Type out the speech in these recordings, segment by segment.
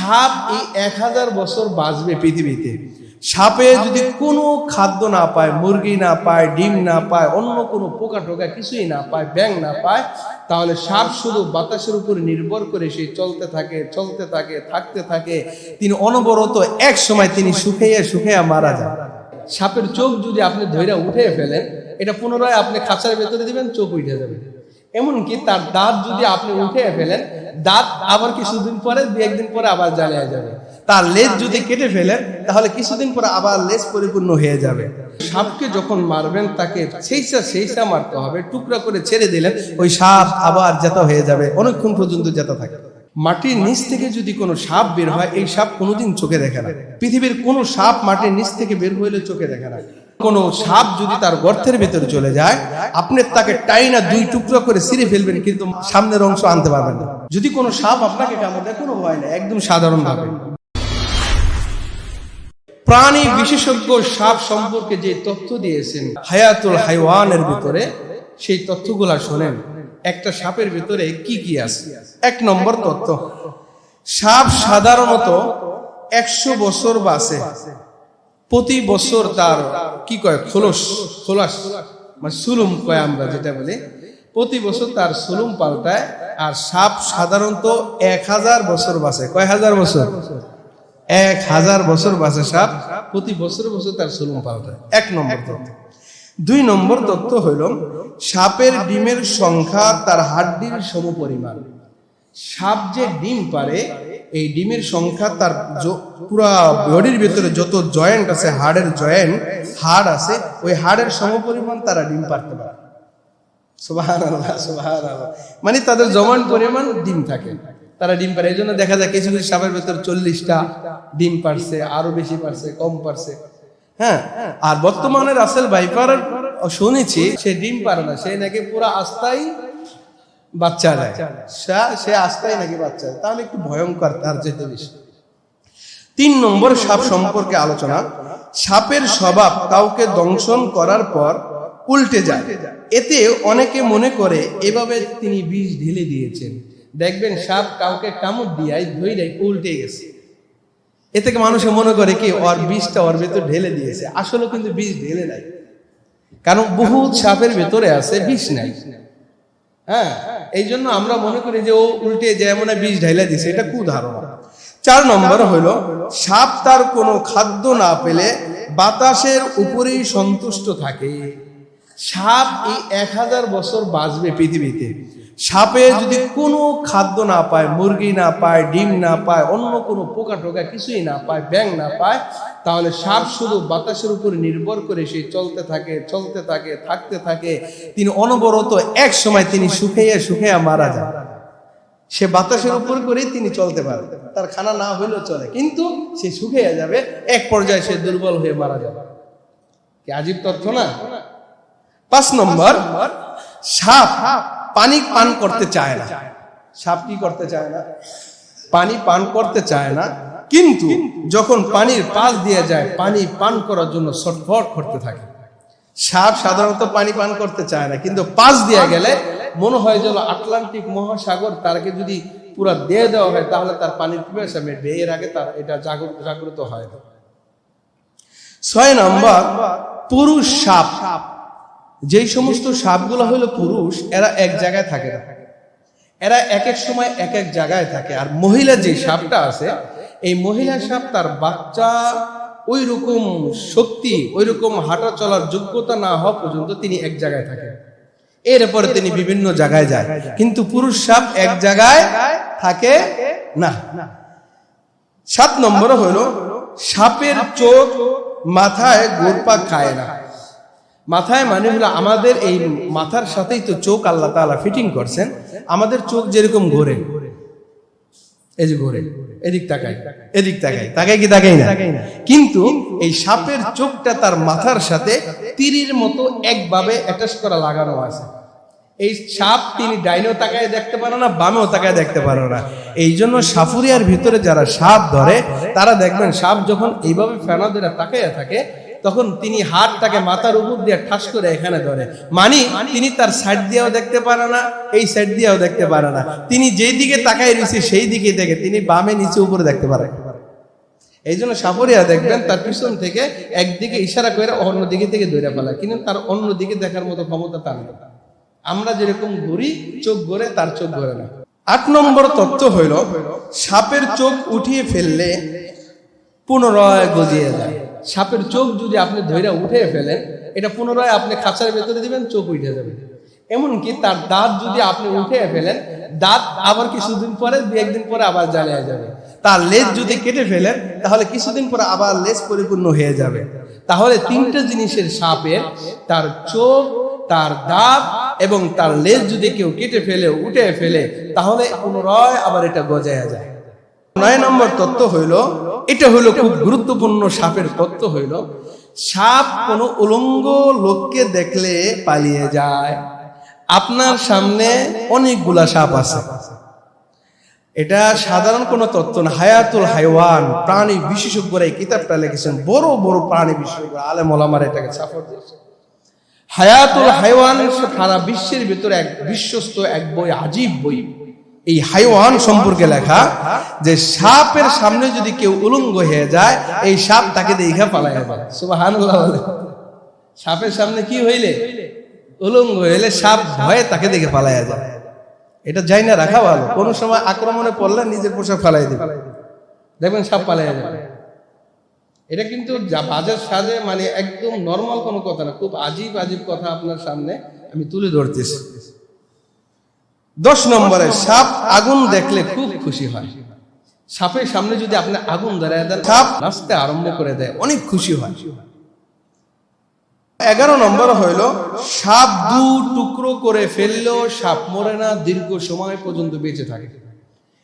সাপ এই এক হাজার বছর বাঁচবে পৃথিবীতে। সাপে যদি কোনো খাদ্য না পায়, মুরগি না পায়, ডিম না পায়, অন্য কোনো পোকা টোকা কিছুই না পায় ব্যাং না পায়, তাহলে সাপ শুধু বাতাসের উপর নির্ভর করে সে চলতে থাকে চলতে থাকে, থাকতে থাকে। তিনি অনবরত এক সময় তিনি শুকাইয়া শুকাইয়া মারা যান। সাপের চোখ যদি আপনি ধৈর্য উঠে ফেলেন, এটা পুনরায় আপনি খাঁচার ভেতরে দিবেন, চোখ উঠে যাবে। এমনকি তার দাঁত যদি আপনি উঠে ফেলেন, দাঁত আবার কিছুদিন পরে, দু একদিন পরে আবার জ্বালিয়ে যাবে। তার লেজ যদি কেটে ফেলেন, তাহলে কিছুদিন পরে আবার লেজ পরিপূর্ণ হয়ে যাবে। সাপকে যখন মারবেন, তাকে সেইসা সেইসা মারতে হবে, টুকরা করে ছেড়ে দিলেন, ওই সাপ আবার জেতা হয়ে যাবে, অনেকক্ষণ পর্যন্ত জেতা থাকে। মাটির নিচ থেকে যদি কোনো সাপ বের হয়, এই সাপ কোনোদিন চোখে দেখে না। পৃথিবীর কোনো সাপ মাটির নিচ থেকে বের হইলে চোখে দেখে না। কোনো সাপ যদি তার গর্তের ভেতরে চলে যায়, আপনি তাকে টাইনা দুই টুকরো করে ছিঁড়ে ফেলবেন, কিন্তু সামনের অংশ আনতে পারবেন না। যদি কোনো সাপ আপনাকে কামড় কোনো ভয় নেই, একদম সাধারণ ভাবে প্রাণী বিশেষজ্ঞ সাপ সম্পর্কে যে তথ্য দিয়েছেন, হায়াতুল হাইওয়ানের ভিতরে, সেই তথ্যগুলা শোনেন। একটা সাপের ভিতরে কি কি আছে? এক নম্বর তথ্য, সাপ সাধারণত একশো বছর বাঁচে। প্রতি বছর তার কি কয়? খোলস খোলাস মানে সুলুম কয় আমরা যেটা বলি। প্রতি বছর তার সুলুম পাল্টায় আর সাপ সাধারণত এক হাজার বছর বাঁচে। কয় হাজার বছর? এক হাজার বছর বাঁচে সাপ প্রতি বছর বছর তার সুলুম পাল্টায়। এক নম্বর তথ্য দুই নম্বর তথ্য হইল সাপের ডিমের সংখ্যা তার হাড্ডির সমপরিমাণ। সাপ যে ডিম পারে এই ডিমের সংখ্যা তার পুরা বডির ভিতরে যত জয়েন্ট আছে, হাড়ের জয়েন্ট হাড় আছে, ওই হাড়ের সমপরিমাণ তারা ডিম পারতে পারে। মানে তাদের জমান পরিমাণ ডিম থাকে। তারা ডিম পারে এই জন্য দেখা যায় কিছু কিছু সাপের ভেতর চল্লিশটা ডিম পারছে আরও বেশি পারছে কম পারছে হ্যাঁ আর বর্তমানে রাসেল ভাইপার শুনেছি, সে ডিম পারে না, সে নাকি পুরা আস্থাই বাচ্চা দেয়। সে- সে আস্থাই নাকি বাচ্চা। তাহলে একটু ভয়ঙ্কর তার যেতে বেশি। তিন নম্বর সাপ সম্পর্কে আলোচনা। সাপের স্বভাব কাউকে দংশন করার পর উল্টে যায়। এতে অনেকে মনে করে এভাবে তিনি বিষ ঢেলে দিয়েছেন। দেখবেন সাপ কাউকে কামড় দিয়াই ধৈরে উল্টে গেছে। এ থেকে মানুষে মনে করে কি ওর বিষটা ওর ভেতর ঢেলে দিয়েছে। আসলে কিন্তু বিষ ঢেলে নাই। কারণ বহু সাপের ভেতরে আছে বিষ নাই। হ্যাঁ এই জন্য আমরা মনে করি যে ও উল্টে যায় মনে বিষ ঢাইলা দিছে, এটা কুধারণা চার নম্বর হলো সাপ তার কোনো খাদ্য না পেলে বাতাসের উপরেই সন্তুষ্ট থাকে। সাপ এই এক হাজার বছর বাঁচবে পৃথিবীতে। সাপে যদি কোনো খাদ্য না পায়, মুরগি না পায়, ডিম না পায়, অন্য কোনো পোকা টোকা কিছুই না পায়, ব্যাং না পায়, তাহলে সাপ শুধু বাতাসের উপর নির্ভর করে সে চলতে থাকে চলতে থাকে, থাকতে থাকে। তিনি অনবরত এক সময় তিনি শুকাইয়া শুকাইয়া মারা যায় সে বাতাসের উপর করেই তিনি চলতে পারে তার খানা না হইলেও চলে, কিন্তু সে শুকিয়ে যাবে, এক পর্যায়ে সে দুর্বল হয়ে মারা যাবে। কি আজীব তথ্য না? পাঁচ নম্বর, সাপ পানি পান করতে চায় না। সাপ কি করতে চায় না? পানি পান করতে চায় না। কিন্তু যখন পানির পাশ দিয়ে যায়, পানি পান করার জন্য ছটফট করতে থাকে। সাপ সাধারণত পানি পান করতে চায় না, কিন্তু পাশ দিয়ে গেলে মনে হয় যেন আটলান্টিক মহাসাগর তারকে যদি পুরো দিয়ে দেওয়া হয়, তাহলে তার পানির পিপাসা মিটবে এর আগে তার এটা জাগ্রত হয় না। ছয় নম্বর, পুরুষ সাপ। যেই সমস্ত সাপগুলো হলো পুরুষ, এরা এক জায়গায় থাকে না। এরা এক এক সময় এক এক জায়গায় থাকে। আর মহিলা যে সাপটা আছে, এই মহিলা সাপ তার বাচ্চা ওই রকম শক্তি ওই রকম হাঁটা চলার যোগ্যতা না হওয়া পর্যন্ত তিনি এক জায়গায় থাকেন এরপরে তিনি বিভিন্ন জায়গায় যায়। কিন্তু পুরুষ সাপ এক জায়গায় থাকে না। সাত নম্বর হলো, সাপের চোখ মাথায় গোরপা খায় না। মাথায় মানে হলো আমাদের এই মাথার সাথেই তো চোখ আল্লাহ তাআলা ফিটিং করছেন, আমাদের চোখ যেরকম ঘোরে। এই যে ঘোরে, এদিক তাকাই এদিক তাকাই তাকাই কি তাকাই না? কিন্তু এই সাপের চোখটা তার মাথার সাথে তীরের মতো একভাবে অ্যাটাচ করা লাগানো আছে। এই সাপ তিনি ডাইনেও তাকায় দেখতে পারে না, বামেও তাকায় দেখতে পারে না। এই জন্য সাফুরিয়ার ভিতরে যারা সাপ ধরে, তারা দেখবেন সাপ যখন এইভাবে ফেনা ধরে তাকাইয়া থাকে তখন তিনি হাতটাকে মাথার উপর দিয়ে ঠাস করে এখানে ধরে। মানে তিনি তার সাইড দিয়েও দেখতে পারে না, এই সাইড দিয়েও দেখতে পারে না। তিনি যেই দিকে তাকাই রয়েছে, সেই দিকে দেখে। তিনি বামে নিচে উপরে দেখতে পারে। এই জন্য সাপরিয়া দেখবেন, তার পিছন থেকে একদিকে ইশারা করে অন্য দিকে থেকে ধরে ফেলা, কিন্তু তার অন্য দিকে দেখার মতো ক্ষমতা তার আমরা যেরকম ঘুরি, চোখ ঘরে, তার চোখ ঘরে না। আট নম্বর তত্ত্ব হইল, সাপের চোখ উঠিয়ে ফেললে পুনরায় গজিয়ে যায়। সাপের চোখ যদি আপনি ধৈরা উঠে ফেলেন, এটা পুনরায় আপনি খাঁচার ভেতরে দিবেন, চোখ উঠে যাবে। এমনকি তার দাঁত যদি আপনি উঠে ফেলেন, দাঁত আবার কিছুদিন পরে, দু একদিন পরে আবার জ্বালিয়ে যাবে। তার লেজ যদি কেটে ফেলেন, তাহলে কিছুদিন পরে আবার লেজ পরিপূর্ণ হয়ে যাবে। তাহলে তিনটা জিনিসের সাপের তার চোখ, তার দাঁত এবং তার লেজ যদি কেউ কেটে ফেলে উঠে ফেলে, তাহলে পুনরায় আবার এটা গজায়া যায়। নয় নম্বর তত্ত্ব হইল এটা হইল খুব গুরুত্বপূর্ণ সাপের তত্ত্ব হইল, সাপ কোনো উলঙ্গ লোককে দেখলে পালিয়ে যায়। আপনার সামনে অনেকগুলা সাপ আছে। এটা সাধারণ কোনো তত্ত্ব না। হায়াতুল হাইওয়ান, প্রাণী বিশেষজ্ঞরা এই কিতাবটা লিখেছেন। বড় বড় প্রাণী বিশেষজ্ঞ আলেম ওলামার এটাকে সাপোর্ট দিয়েছে হায়াতুল হাইওয়ান সারা বিশ্বের ভিতরে এক বিশ্বস্ত এক বই, আজীব বই। এই হাইওয়ান সম্পর্কে লেখা যে সাপের সামনে যদি কেউ উলঙ্গ হয়ে যায়, এই সাপ তাকে দেখে পালাইয়া যায় বলে। সাপের সামনে কি হইলে? উলঙ্গ হইলে সাপ ভয়ে তাকে দেখে পালাইয়া যায়। এটা যাই না রাখা ভালো। কোনো সময় আক্রমণে পড়লে নিজের পোশাক ফালাই দিবে। দেখবেন সাপ পালাইয়া যাবে। এটা কিন্তু বাজার সাজে মানে একদম নর্মাল কোনো কথা না। খুব আজীব আজীব কথা আপনার সামনে আমি তুলে ধরতেছি। দশ নম্বরে সাপ আগুন দেখলে খুব খুশি হয়। সাপের সামনে যদি আপনি আগুন ধরায় দেন সাপ নাচতে আরম্ভ করে দেয় অনেক খুশি হয়। এগারো নম্বর হইল সাপ দু টুকরো করে ফেললেও সাপ মরে না দীর্ঘ সময় পর্যন্ত বেঁচে থাকে।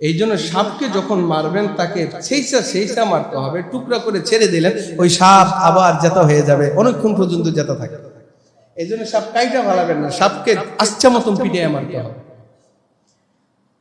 এই জন্য সাপকে যখন মারবেন তাকে সেইসা সেইসা মারতে হবে টুকরা করে ছেড়ে দিলেন ওই সাপ আবার জেতা হয়ে যাবে অনেকক্ষণ পর্যন্ত জেতা থাকে। এই জন্য সাপ কাইটা ভালাবেন না সাপকে আচ্ছা মতন পিটিয়ে মারতে হবে।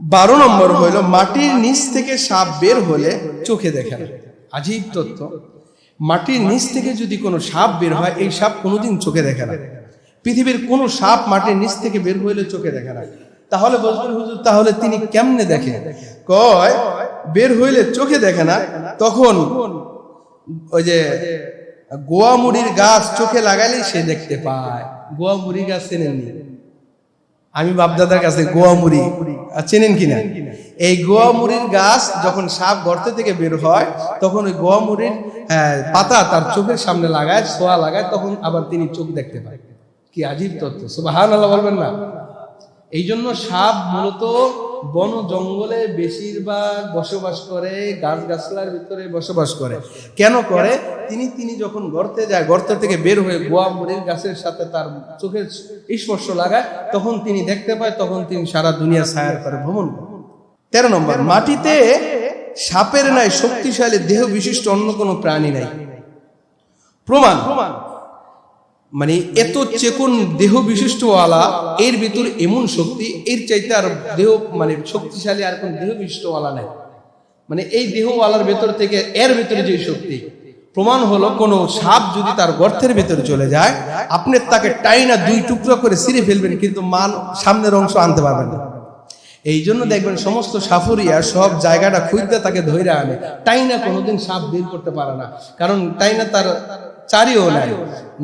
বারো নম্বর হইল, মাটির নিচ থেকে সাপ বের হলে চোখে দেখে। না আজীব তথ্য মাটির নিচ থেকে যদি কোনো সাপ বের হয়, এই সাপ কোনোদিন চোখে দেখে না। পৃথিবীর কোনো সাপ মাটির নিচ থেকে বের হইলে চোখে দেখে না। তাহলে বলবেন, হুজুর, তাহলে তিনি কেমনে দেখে? কয়, বের হইলে চোখে দেখে না, তখন ওই যে গোয়া মুড়ির গাছ চোখে লাগালেই সে দেখতে পায়। গোয়া মুড়ি গাছ চেনেননি? আমি বাপদাদার কাছে গোয়া মুড়ি। আর চেনেন কিনা? এই গোয়া মুড়ির গাছ যখন সাপ গর্ত থেকে বের হয়, তখন ওই গোয়া মুড়ির পাতা তার চোখের সামনে লাগায়, ছোয়া লাগায়, তখন আবার তিনি চোখ দেখতে পায়। কি আজীব তত্ত্ব। সুবাহান বলবেন না? এই জন্য সাপ মূলত বন জঙ্গলে বেশিরভাগ বসবাস করে গাছ গাছলার ভিতরে বসবাস করে। কেন করে? তিনি তিনি যখন গর্তে যায়, গর্ত থেকে বের হয়ে গোয়া মুড়ির গাছের সাথে তার চোখের স্পর্শ লাগায়, তখন তিনি দেখতে পায়, তখন তিনি সারা দুনিয়া ছায়ার করে ভ্রমণ করে। তেরো নম্বর, মাটিতে সাপের নাই শক্তিশালী দেহ বিশিষ্ট অন্য কোনো প্রাণী নাই। প্রমাণ প্রমাণ মানে এত চেকন দেহ বিশিষ্টওয়ালা, এর ভিতর এমন শক্তি, এর চাইতে আর দেহ মানে শক্তিশালী আর কোন দেহ বিশিষ্টওয়ালা নাই। মানে এই দেহওয়ালার ভেতর থেকে এর ভেতরে যে শক্তি, প্রমাণ হলো কোন সাপ যদি তার গর্তের ভেতরে চলে যায়, আপনি তাকে টাইনা দুই টুকরো করে ছিঁড়ে ফেলবেন, কিন্তু মান সামনের অংশ আনতে পারবেন না। এই জন্য দেখবেন সমস্ত সাফরিয়া সব জায়গাটা খুঁজতে তাকে ধৈর্য আনে। টাইনা কোনোদিন সাপ বের করতে পারে না, কারণ টাইনা তার চারিও নাই।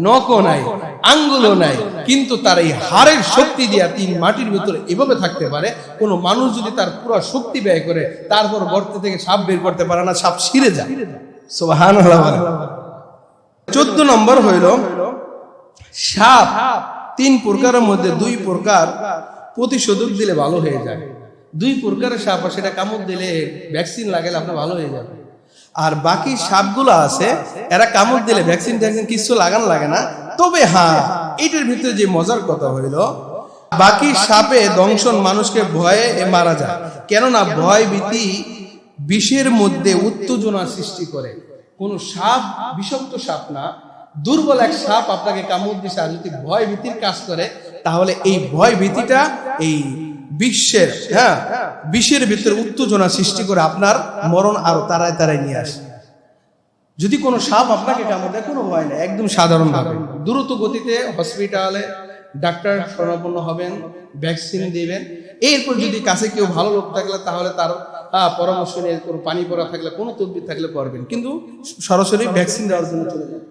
নখও নাই, আঙ্গুলও নাই। কিন্তু তার এই হাড়ের শক্তি দিয়া তিন মাটির ভিতরে এভাবে থাকতে পারে, কোনো মানুষ যদি তার পুরো শক্তি ব্যয় করে, তারপর গর্ত থেকে সাপ বের করতে পারে না, সাপ ছিঁড়ে যায়। সোহান চোদ্দ নম্বর হইল, সাপ তিন প্রকারের মধ্যে দুই প্রকার প্রতিশোধক দিলে ভালো হয়ে যায়। দুই প্রকারের সাপ সেটা কামড় দিলে ভ্যাকসিন লাগালে আপনার ভালো হয়ে যাবে। আর বাকি সাপগুলো আছে, এরা কামড় দিলে ভ্যাকসিন ট্যাকসিন কিছু লাগানো লাগে না। তবে হ্যাঁ এটার ভিতরে যে মজার কথা হইল, বাকি সাপে দংশন মানুষকে ভয়ে মারা যায়। কেননা ভয় ভীতি বিষের মধ্যে উত্তেজনা সৃষ্টি করে। কোন সাপ বিষাক্ত সাপ না। দুর্বল এক সাপ আপনাকে কামড় দিছে আর যদি ভয় ভীতির কাজ করে, তাহলে এই ভয় ভীতিটা এই বিশ্বের হ্যাঁ বিশ্বের ভিতরে উত্তেজনা সৃষ্টি করে আপনার মরণ আরও তারায় তারায় নিয়ে আসে। যদি কোনো সাপ আপনাকে কামড় দেয় কোনো ভয় নেই একদম সাধারণভাবে। দ্রুত গতিতে হসপিটালে ডাক্তার শরণাপন্ন হবেন ভ্যাকসিন দিবেন। এরপর যদি কাছে কেউ ভালো লোক থাকলে তাহলে তার আহ, পরামর্শ নিয়ে কোনো পানি পড়া থাকলে কোনো তদবির থাকলে করবেন কিন্তু সরাসরি ভ্যাকসিন দেওয়ার জন্য চলে যাবেন।